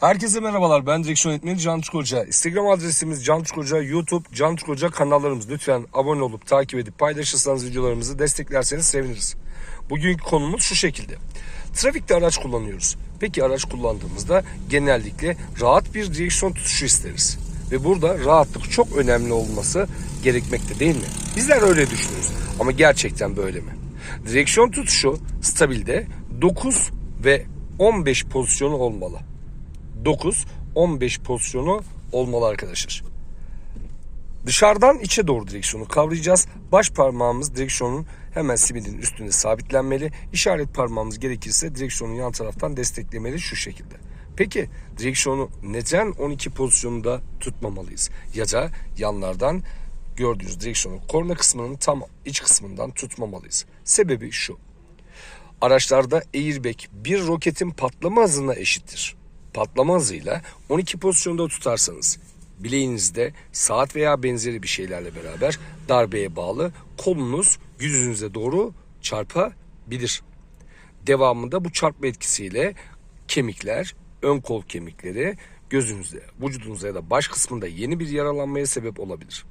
Herkese merhabalar. Ben direksiyon eğitmeni Can Hoca. Instagram adresimiz Can Hoca, YouTube Can Hoca kanallarımız. Lütfen abone olup takip edip paylaşırsanız videolarımızı desteklerseniz seviniriz. Bugünkü konumuz şu şekilde. Trafikte araç kullanıyoruz. Peki araç kullandığımızda genellikle rahat bir direksiyon tutuşu isteriz. Ve burada rahatlık çok önemli olması gerekmekte değil mi? Bizler öyle düşünüyoruz. Ama gerçekten böyle mi? Direksiyon tutuşu stabilde 9 ve 15 pozisyonu olmalı. 9-15 pozisyonu olmalı arkadaşlar. Dışarıdan içe doğru direksiyonu kavrayacağız. Baş parmağımız direksiyonun hemen simidin üstünde sabitlenmeli. İşaret parmağımız gerekirse direksiyonun yan taraftan desteklemeli şu şekilde. Peki direksiyonu neden 12 pozisyonunda tutmamalıyız? Ya da yanlardan gördüğünüz direksiyonun korna kısmının tam iç kısmından tutmamalıyız. Sebebi şu. Araçlarda airbag bir roketin patlama hızına eşittir. Patlama hızıyla 12 pozisyonda tutarsanız bileğinizde saat veya benzeri bir şeylerle beraber darbeye bağlı kolunuz yüzünüze doğru çarpabilir. Devamında bu çarpma etkisiyle kemikler, ön kol kemikleri gözünüzde, vücudunuzda ya da baş kısmında yeni bir yaralanmaya sebep olabilir.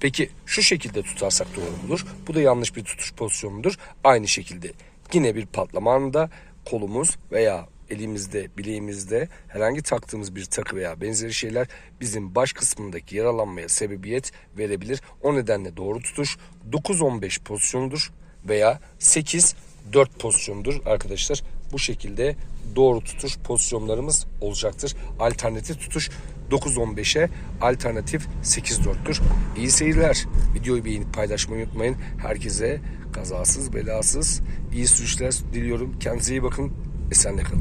Peki şu şekilde tutarsak doğru mudur? Bu da yanlış bir tutuş pozisyonudur. Aynı şekilde yine bir patlama anında kolumuz veya elimizde, bileğimizde herhangi taktığımız bir takı veya benzeri şeyler bizim baş kısmındaki yaralanmaya sebebiyet verebilir. O nedenle doğru tutuş 9-15 pozisyonudur veya 8-4 pozisyonudur arkadaşlar. Bu şekilde doğru tutuş pozisyonlarımız olacaktır. Alternatif tutuş 9-15'e alternatif 8-4'tür. İyi seyirler. Videoyu beğenip paylaşmayı unutmayın. Herkese kazasız belasız iyi sürüşler diliyorum. Kendinize iyi bakın. استنى خلص